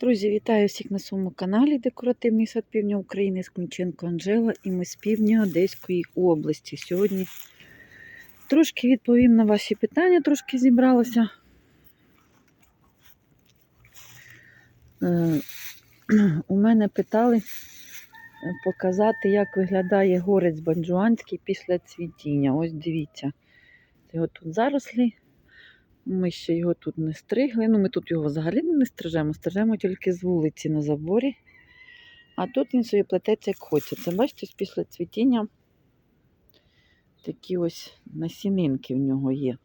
Друзі, вітаю всіх на своєму каналі Декоративний сад Півдня України з Ключенко Анжела і ми з півдня Одеської області. Сьогодні трошки відповім на ваші питання, трошки зібралася. Е, У мене питали е, показати, як виглядає горець банджуанський після цвітіння. Ось дивіться. Його тут зарослі. Ми ще його тут не стригли. Ну, ми тут його взагалі не стрижемо, стрижемо тільки з вулиці на заборі. А тут він собі плететься як хоче. Це бачите, після цвітіння такі ось насінинки в нього є.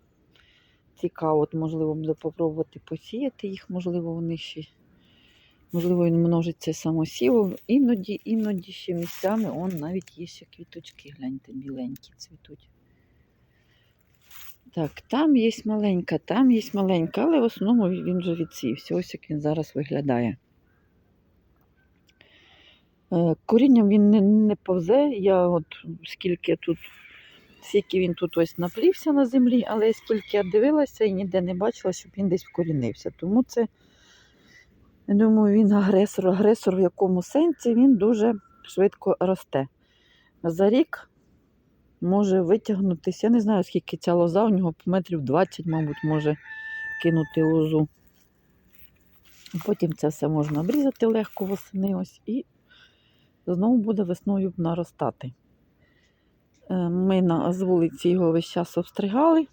Цікаво, от, можливо, буде попробувати посіяти їх, можливо, вони ще, можливо, він множиться самосівом. Іноді, іноді ще місцями он навіть є ще квіточки, гляньте, біленькі цвітуть. Так, там є маленька, там є маленька, але в основному він вже відсівся. Ось як він зараз виглядає. Е, Корінням він не, не повзе. Я от скільки тут, скільки він тут ось наплівся на землі, але скільки я дивилася і ніде не бачила, щоб він десь вкорінився. Тому це, я думаю, він агресор. Агресор в якому сенсі він дуже швидко росте. За рік може витягнутися. Я не знаю, скільки ця лоза, у нього метрів 20, мабуть, може кинути лозу. Потім це все можна обрізати легко восени ось і знову буде весною наростати. Е, Ми на, з вулиці його весь час обстригали.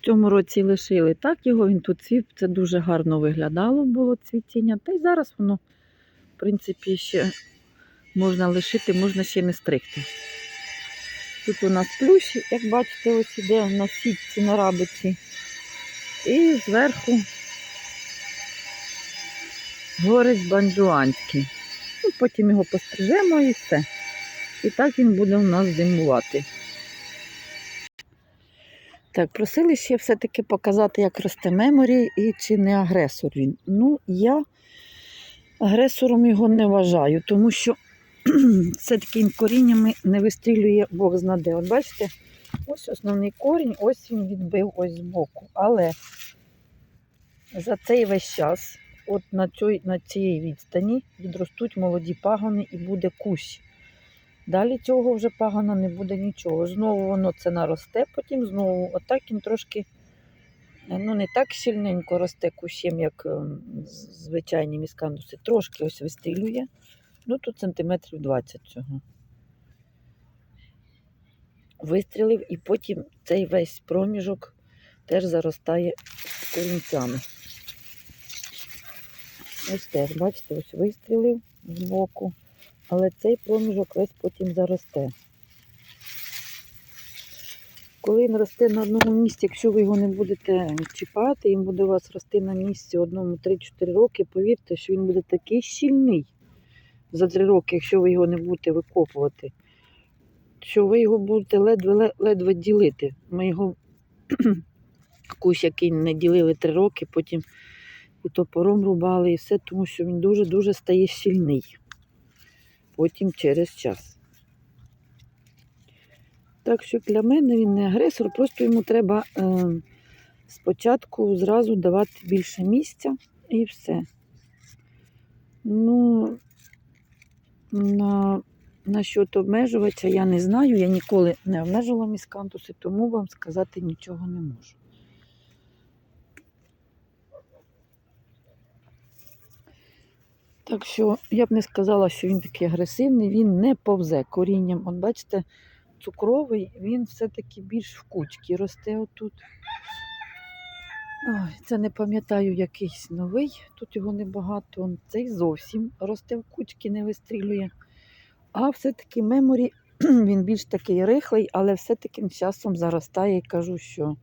В цьому році лишили так його, він тут цвів, це дуже гарно виглядало було цвітіння. Та й зараз воно, в принципі, ще можна лишити, можна ще не стригти. Тут у нас плющ, як бачите, ось іде на сітці, на рабиці. І зверху горець банджуанський. Ну, потім його пострижемо і все. І так він буде у нас зимувати. Так, просили ще все-таки показати, як росте меморі і чи не агресор він. Ну, я агресором його не вважаю, тому що все-таки він коріннями не вистрілює Бог знаде. От бачите, ось основний корінь, ось він відбив ось збоку. Але за цей весь час, от на цій, на цій відстані, відростуть молоді пагони і буде кущ. Далі цього вже пагона не буде нічого. Знову воно це наросте, потім знову. Отак він трошки ну, не так сильненько росте кущем, як ем, звичайні міскандуси. Трошки ось вистрілює. Ну, тут сантиметрів 20 цього. Вистрілив і потім цей весь проміжок теж заростає корінцями. Ось теж, бачите, ось вистрілив збоку, але цей проміжок весь потім заросте. Коли він росте на одному місці, якщо ви його не будете чіпати, він буде у вас рости на місці одному 3-4 роки, повірте, що він буде такий щільний за 3 роки, якщо ви його не будете викопувати, що ви його будете ледве, ледве ділити. Ми його кущ, який не ділили 3 роки, потім і топором рубали, і все, тому що він дуже-дуже стає щільний. Потім через час. Так що для мене він не агресор, просто йому треба е, спочатку зразу давати більше місця і все. Ну, на, насчет обмежувача я не знаю, я ніколи не обмежувала міскантуси, тому вам сказати нічого не можу. Так що я б не сказала, що він такий агресивний, він не повзе корінням. От бачите, цукровий, він все-таки більш в кучці росте отут. Ой, це не пам'ятаю якийсь новий, тут його небагато. Он Цей зовсім росте в кучки, не вистрілює. А все-таки меморі, він більш такий рихлий, але все-таки часом заростає і кажу, що,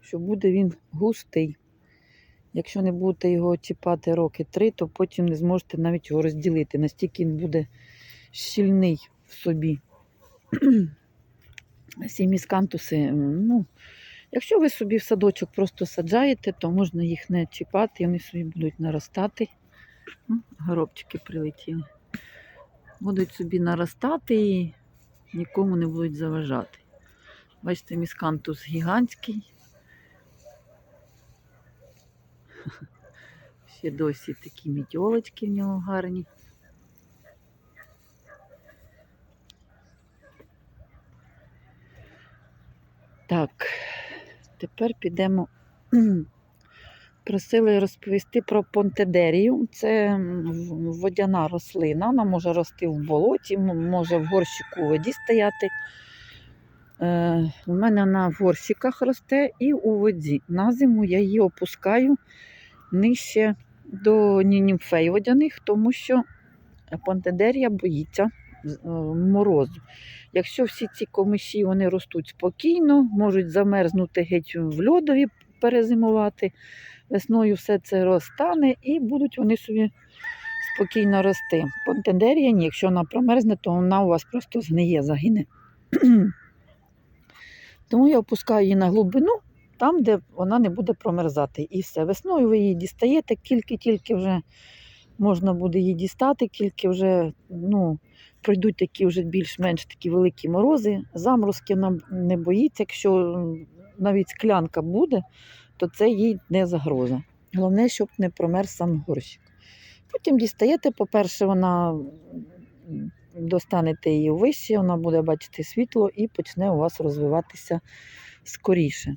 що буде він густий. Якщо не будете його чіпати роки три, то потім не зможете навіть його розділити. Настільки він буде щільний в собі. Всі міскантуси, ну, якщо ви собі в садочок просто саджаєте, то можна їх не чіпати, і вони собі будуть наростати. Горобчики прилетіли. Будуть собі наростати і нікому не будуть заважати. Бачите, міскантус гігантський. Ще досі такі мітьолочки в нього гарні. Так, тепер підемо. Просили розповісти про понтедерію. Це водяна рослина. Вона може рости в болоті, може в горщику у воді стояти. Е, у мене в горщиках росте і у воді. На зиму я її опускаю нижче до німфей водяних, тому що понтедерія боїться е, морозу. Якщо всі ці комиші вони ростуть спокійно, можуть замерзнути геть в льодові, перезимувати, весною все це розтане і будуть вони собі спокійно рости. Понтедерія ні, якщо вона промерзне, то вона у вас просто згниє, загине. Тому я опускаю її на глибину, там, де вона не буде промерзати. І все. Весною ви її дістаєте, тільки-тільки вже можна буде її дістати, тільки вже ну, пройдуть такі вже більш-менш такі великі морози. Заморозки вона не боїться. Якщо навіть склянка буде, то це їй не загроза. Головне, щоб не промерз сам горщик. Потім дістаєте, по-перше, вона достанете її вище, вона буде бачити світло і почне у вас розвиватися скоріше.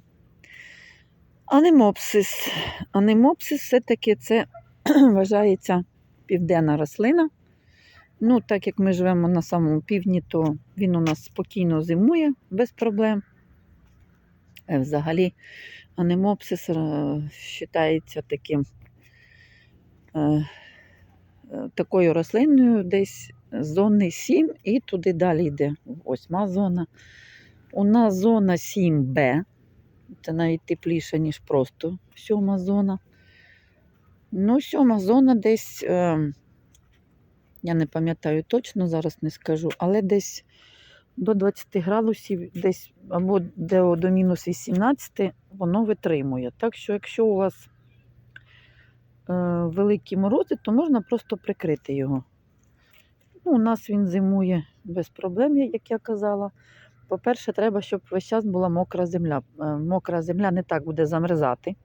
Анемопсис. Анемопсис все-таки це вважається південна рослина. Ну, так як ми живемо на самому півдні, то він у нас спокійно зимує без проблем. Е, Взагалі, анемопсис е, вважається таким, е, такою рослиною десь зони 7 і туди далі йде восьма зона. У нас зона 7Б, це навіть тепліше, ніж просто сьома зона. Ну, сьома зона десь, я не пам'ятаю точно, зараз не скажу, але десь до 20 градусів, десь або до, до мінус 18 воно витримує. Так що, якщо у вас е, великі морози, то можна просто прикрити його. Ну, у нас він зимує без проблем, як я казала. По-перше, треба, щоб весь час була мокра земля. Е, Мокра земля не так буде замерзати,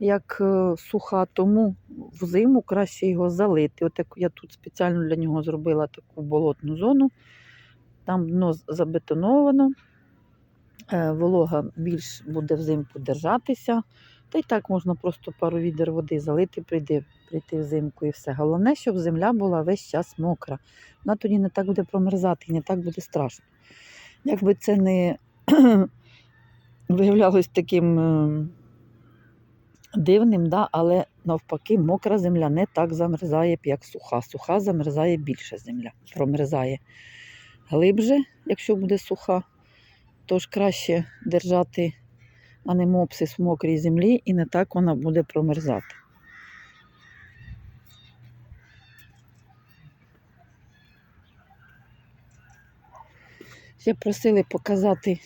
як е, суха, тому взиму краще його залити. От як я тут спеціально для нього зробила таку болотну зону. Там дно забетоновано, е, волога більш буде взимку держатися. Та й так можна просто пару відер води залити, прийти, прийти взимку і все. Головне, щоб земля була весь час мокра. Вона тоді не так буде промерзати і не так буде страшно. Якби це не виявлялось таким е, дивним, да, але навпаки, мокра земля не так замерзає, як суха. Суха замерзає більше земля, промерзає глибше, якщо буде суха, тож краще держати анемопсис в мокрій землі і не так вона буде промерзати. Ще просили показати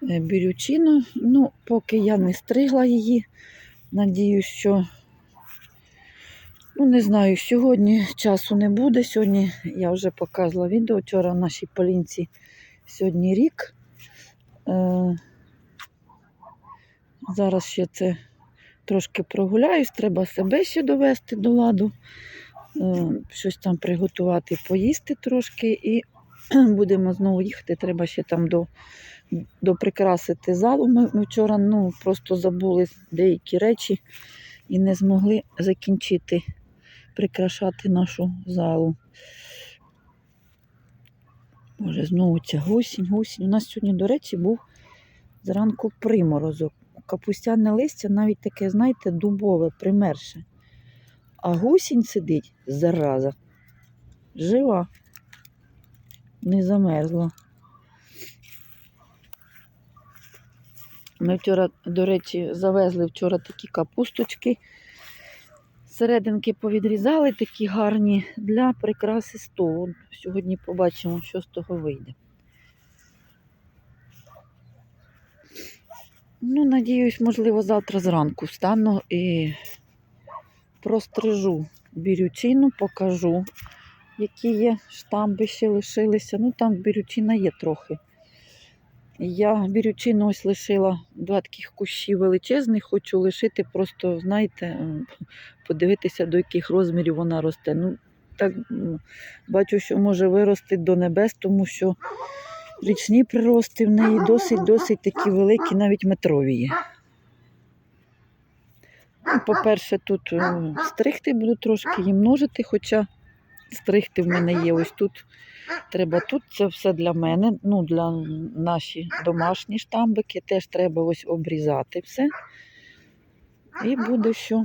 бірючину. Ну, поки я не стригла її. Надіюсь, що ну, не знаю, сьогодні часу не буде. Сьогодні я вже показувала відео. Вчора в нашій полінці сьогодні рік. Е, зараз ще це трошки прогуляюсь, треба себе ще довести до ладу, е, щось там приготувати, поїсти трошки і будемо знову їхати. Треба ще там до, доприкрасити залу. Ми, ми вчора ну, просто забули деякі речі і не змогли закінчити прикрашати нашу залу. Боже, знову ця гусінь, гусінь. У нас сьогодні, до речі, був зранку приморозок. Капустяне листя навіть таке, знаєте, дубове, примерше. А гусінь сидить, зараза, жива, не замерзла. Ми вчора, до речі, завезли вчора такі капусточки. Серединки повідрізали такі гарні для прикраси столу. Сьогодні побачимо, що з того вийде. Ну, надіюсь, можливо, завтра зранку встану і прострижу бірючину, покажу, які є штамби ще лишилися. Ну, там бірючина є трохи. Я бірючину ось лишила два таких кущі величезних, хочу лишити, просто, знаєте, подивитися, до яких розмірів вона росте. Ну, так бачу, що може вирости до небес, тому що річні прирости в неї досить-досить такі великі, навіть метрові є. Ну, По-перше, тут е, стригти буду трошки її множити, хоча стригти в мене є ось тут. Треба тут, це все для мене, ну для наші домашні штамбики. Теж треба ось обрізати все. І буде що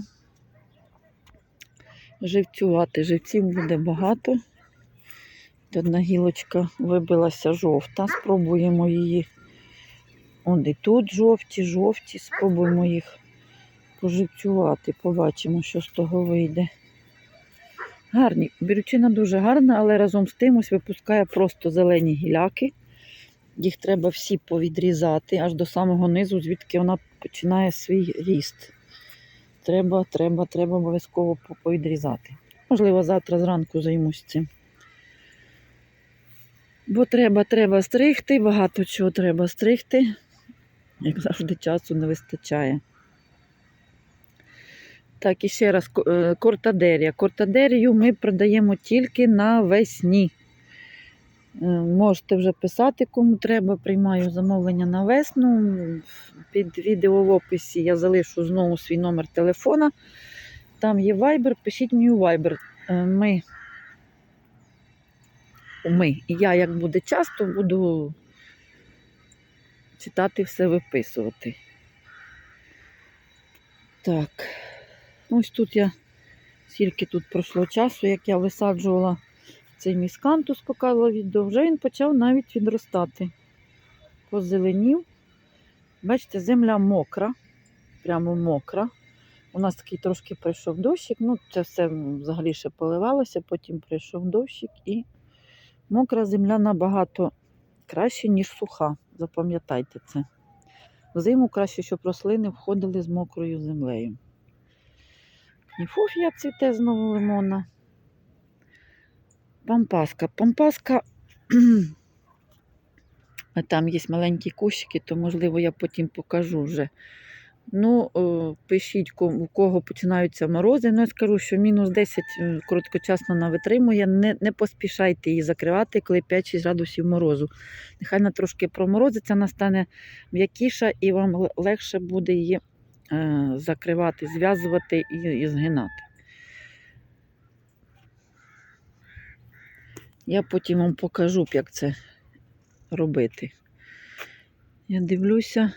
живцювати. Живців буде багато. Одна гілочка вибилася жовта. Спробуємо її. Он і тут жовті, жовті. Спробуємо їх поживцювати. Побачимо, що з того вийде. Гарні. Бірючина дуже гарна, але разом з тим ось випускає просто зелені гіляки. Їх треба всі повідрізати аж до самого низу, звідки вона починає свій ріст. Треба, треба, треба обов'язково повідрізати. Можливо, завтра зранку займусь цим. Бо треба, треба стригти, багато чого треба стригти. Як завжди, часу не вистачає. Так, і ще раз е, кортадерія. Кортадерію ми продаємо тільки навесні. Е, Можете вже писати, кому треба. Приймаю замовлення на весну. Під відео в описі я залишу знову свій номер телефона. Там є Viber, пишіть мені у Viber. Е, Ми, ми, я, як буде часто, буду читати все, виписувати. Так. Ось тут я, скільки тут пройшло часу, як я висаджувала цей міскантус, показувала відео, вже він почав навіть відростати. Позеленів. Бачите, земля мокра, прямо мокра. У нас такий трошки прийшов дощик, ну це все взагалі ще поливалося, потім прийшов дощик і мокра земля набагато краще, ніж суха. Запам'ятайте це. Взиму краще, щоб рослини входили з мокрою землею. Кніфофія цвіте знову лимона. Пампаска. Пампаска. Там є маленькі кущики, то, можливо, я потім покажу вже. Ну, пишіть, у кого починаються морози. Ну, я скажу, що мінус 10 е, короткочасно вона витримує. Не, не поспішайте її закривати, коли 5-6 градусів морозу. Нехай вона трошки проморозиться, вона стане м'якіша і вам легше буде її е, закривати, зв'язувати і, згинати. Я потім вам покажу, як це робити. Я дивлюся,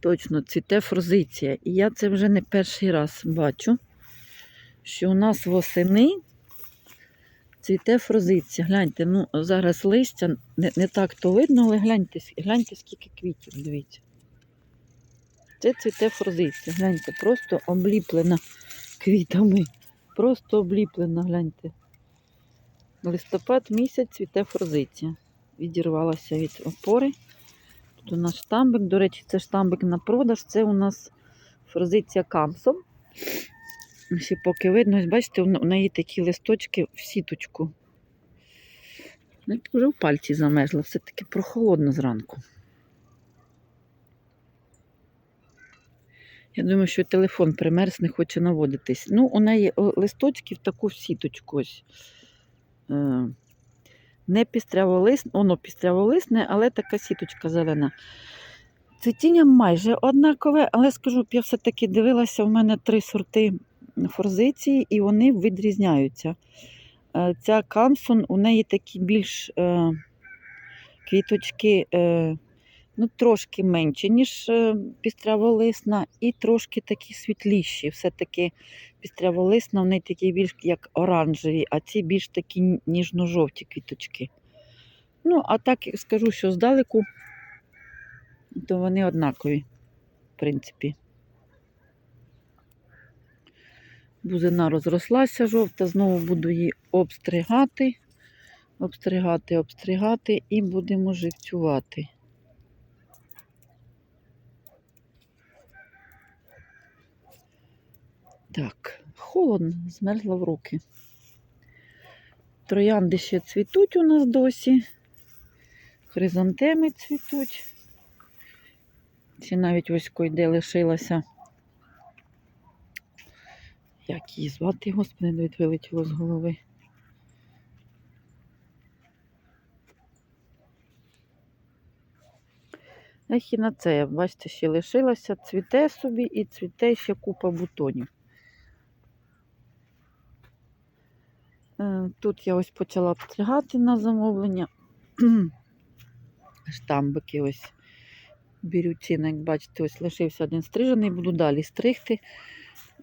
точно цвіте форзиція. І я це вже не перший раз бачу, що у нас восени цвіте форзиція. Гляньте, ну зараз листя не, не так то видно, але гляньте, гляньте, скільки квітів, дивіться. Це цвіте форзиція. Гляньте, просто обліплена квітами. Просто обліплена, гляньте. Листопад місяць цвіте форзиція. Відірвалася від опори. Тут у нас штамбик. До речі, це штамбик на продаж. Це у нас форзиція камсом. Ще поки видно, ось бачите, у неї такі листочки в сіточку. Вже в пальці замерзла, все-таки прохолодно зранку. Я думаю, що телефон примерз, не хоче наводитись. Ну, у неї листочки в таку сіточку ось. Е, не пістряволисне, воно пістряволисне, але така сіточка зелена. Цвітіння майже однакове, але скажу, я все-таки дивилася, у мене три сорти форзиції, і вони відрізняються. Е, Ця Камсон, у неї такі більш е, квіточки, ну, трошки менші, ніж е, пістряволисна, і трошки такі світліші. Все-таки пістряволисна, вони такі більш як оранжеві, а ці більш такі ніжно-жовті квіточки. Ну, а так скажу, що здалеку, то вони однакові, в принципі. Бузина розрослася жовта, знову буду її обстригати, обстригати, обстригати і будемо живцювати. Так, холодно, змерзла в руки. Троянди ще цвітуть у нас досі. Хризантеми цвітуть. Чи навіть ось койде лишилася. Як її звати, господи, навіть вилетіло з голови. Ехінацея, бачите, ще лишилася, цвіте собі і цвіте ще купа бутонів. Тут я ось почала обстригати на замовлення. Штамбики ось бірючина, як бачите, ось лишився один стрижений, буду далі стригти.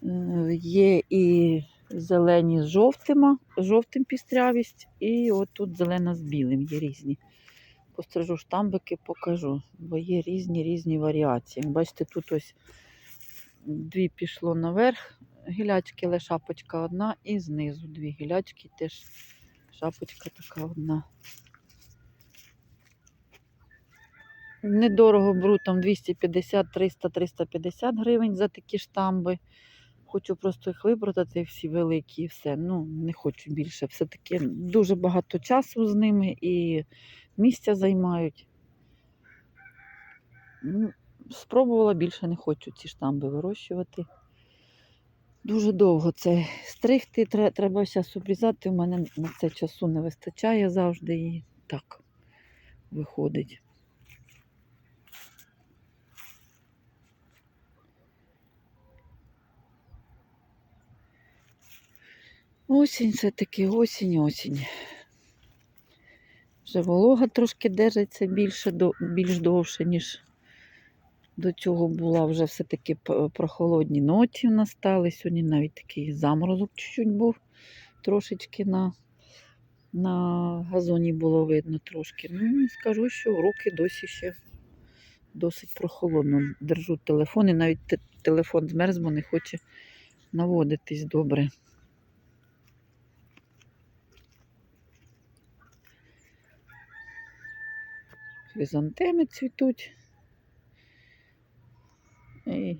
Е, Є і зелені з жовтима, жовтим пістрявість, і от тут зелена з білим, є різні. Пострижу штамбики, покажу, бо є різні різні варіації. Бачите, тут ось дві пішло наверх гілячки, але шапочка одна, і знизу дві гілячки, теж шапочка така одна. Недорого беру там 250, 300, 350 гривень за такі штамби. Хочу просто їх випродати всі великі і все. Ну, не хочу більше. Все-таки дуже багато часу з ними і місця займають. Ну, Спробувала більше не хочу ці штамби вирощувати. Дуже довго це стригти, тре- треба зараз обрізати. У мене на це часу не вистачає завжди і так виходить. Осінь все-таки осінь, осінь. Вже волога трошки держиться більше, більш довше, ніж до цього була. Вже все-таки прохолодні ночі у нас стали. Сьогодні навіть такий заморозок чуть-чуть був трошечки на, на газоні було видно трошки. Ну, скажу, що руки досі ще досить прохолодно. Держу телефон і навіть те- телефон змерз, бо не хоче наводитись добре. Хризантеми цвітуть. І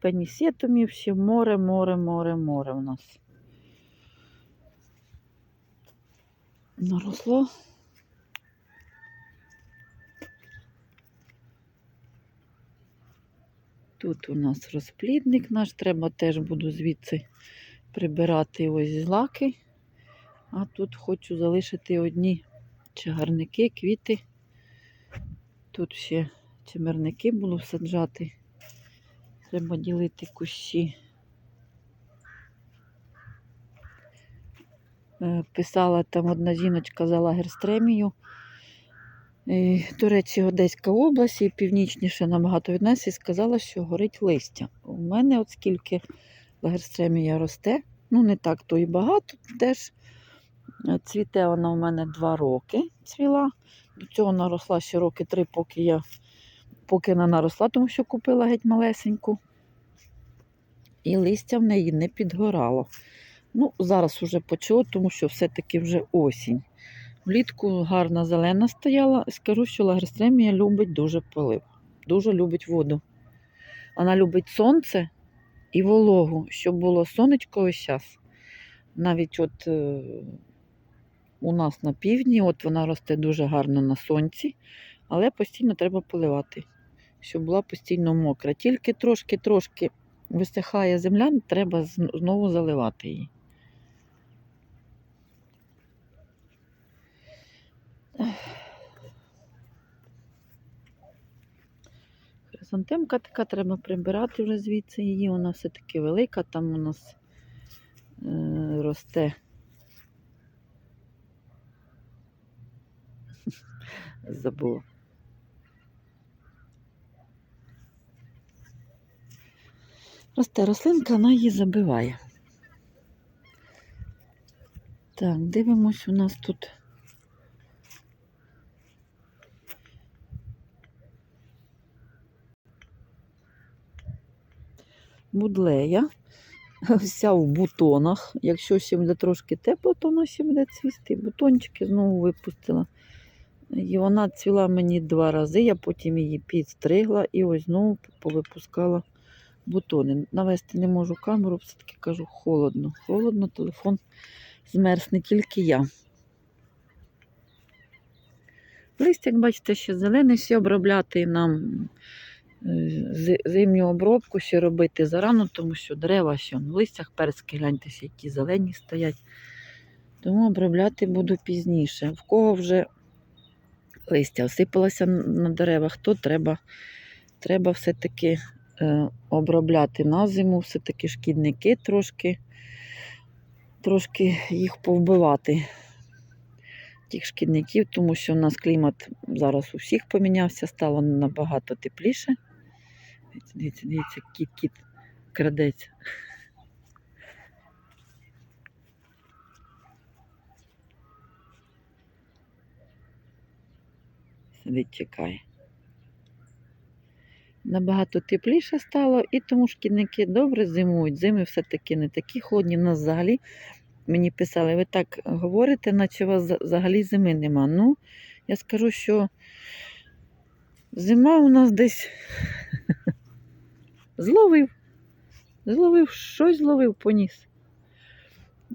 пенісетумів ще море, море, море, море у нас. Наросло. Тут у нас розплідник наш, треба теж буду звідси прибирати ось злаки. А тут хочу залишити одні чагарники, квіти. Тут ще чимерники буду саджати. Треба ділити кущі. Е, Писала там одна жіночка за лагерстремію. До речі, Одеська область і північніше набагато від нас і сказала, що горить листя. У мене, от скільки лагерстремія росте, ну не так то і багато, теж е, цвіте вона у мене два роки цвіла. До цього вона росла ще роки три, поки я поки вона наросла, тому що купила геть малесеньку. І листя в неї не підгорало. Ну, зараз уже почало, тому що все-таки вже осінь. Влітку гарна зелена стояла. Скажу, що лагерстремія любить дуже полив, дуже любить воду. Вона любить сонце і вологу, щоб було сонечко ось час. Навіть от е, у нас на півдні, от вона росте дуже гарно на сонці, але постійно треба поливати, щоб була постійно мокра. Тільки трошки-трошки висихає земля, треба знову заливати її. Хризантемка така, треба прибирати вже звідси її. Вона все-таки велика, там у нас е, росте. Забула. Росте рослинка, вона її забиває. Так, дивимось, у нас тут. Будлея. Вся в бутонах. Якщо ще буде трошки тепло, то вона ще буде цвісти. Бутончики знову випустила. І вона цвіла мені два рази, я потім її підстригла і ось знову повипускала бутони. Навести не можу камеру, все-таки кажу, холодно. Холодно, телефон змерз, не тільки я. Листя, як бачите, ще зелений, ще обробляти нам зимню обробку ще робити зарано, тому що дерева ще в листях перські, гляньтеся, які зелені стоять. Тому обробляти буду пізніше. В кого вже листя осипалося на деревах, то треба, треба все-таки е, обробляти на зиму, все-таки шкідники трошки, трошки їх повбивати. Тих шкідників, тому що у нас клімат зараз у всіх помінявся, стало набагато тепліше. Дивіться, дивіться, кіт, кіт крадеться. Сидить, чекає. Набагато тепліше стало, і тому шкідники добре зимують. Зими все-таки не такі холодні. Нас взагалі мені писали, ви так говорите, наче у вас взагалі зими нема. Ну, я скажу, що зима у нас десь зловив. Зловив, щось зловив, поніс.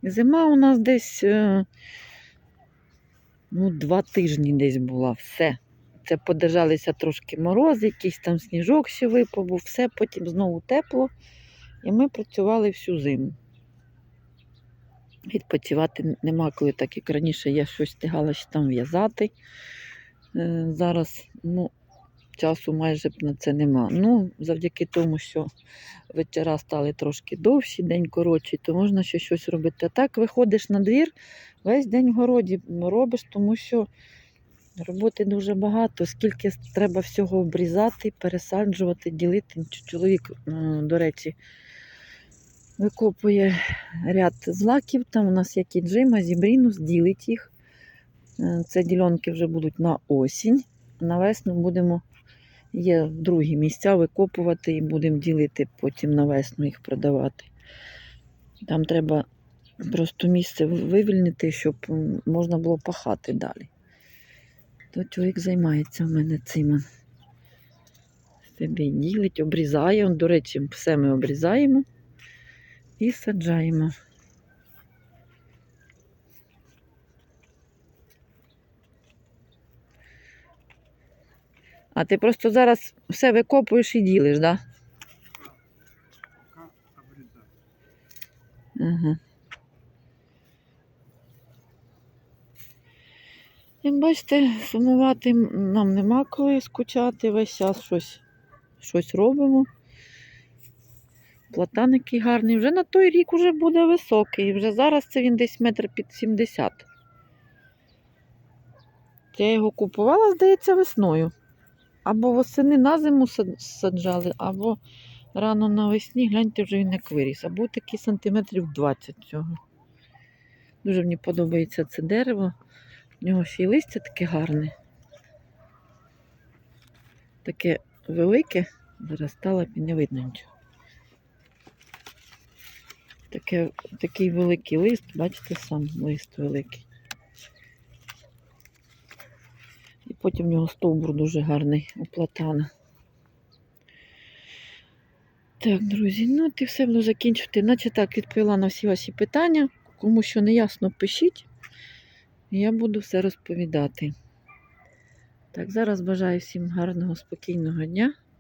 Зима у нас десь е, ну, два тижні десь була, все. Це подержалися трошки морози, якийсь там сніжок ще випав, був, все, потім знову тепло. І ми працювали всю зиму. Відпочивати нема коли, так як раніше я щось встигала ще там в'язати. Е, Зараз ну, часу майже б на це нема. Ну, завдяки тому, що вечора стали трошки довші, день коротший, то можна ще щось робити. А так виходиш на двір, весь день в городі робиш, тому що роботи дуже багато, скільки треба всього обрізати, пересаджувати, ділити. Чоловік, до речі, викопує ряд злаків. Там у нас є кіджима, зібрінус, ділить їх. Е, Це ділянки вже будуть на осінь. На весну будемо є другі місця викопувати і будемо ділити потім на весну їх продавати. Там треба просто місце вивільнити, щоб можна було пахати далі. То чоловік займається в мене цим. Собі ділить, обрізає. До речі, все ми обрізаємо і саджаємо. А ти просто зараз все викопуєш і ділиш, так? Да? Ага. Як бачите, сумувати нам нема коли скучати, весь час щось, щось робимо. Платан який гарний. Вже на той рік уже буде високий. Вже зараз це він десь метр під 70. Я його купувала, здається, весною. Або восени на зиму саджали, або рано навесні, гляньте, вже він як виріс. Або такий сантиметрів 20 цього. Дуже мені подобається це дерево. У нього ще й листя таке гарне. Таке велике, зараз стало і не видно нічого. Таке, такий великий лист, бачите, сам лист великий. І потім в нього стовбур дуже гарний у платана. Так, друзі, ну і все буду закінчувати. Наче так відповіла на всі ваші питання. Кому що не ясно, пишіть. Я буду все розповідати. Так, зараз бажаю всім гарного, спокійного дня.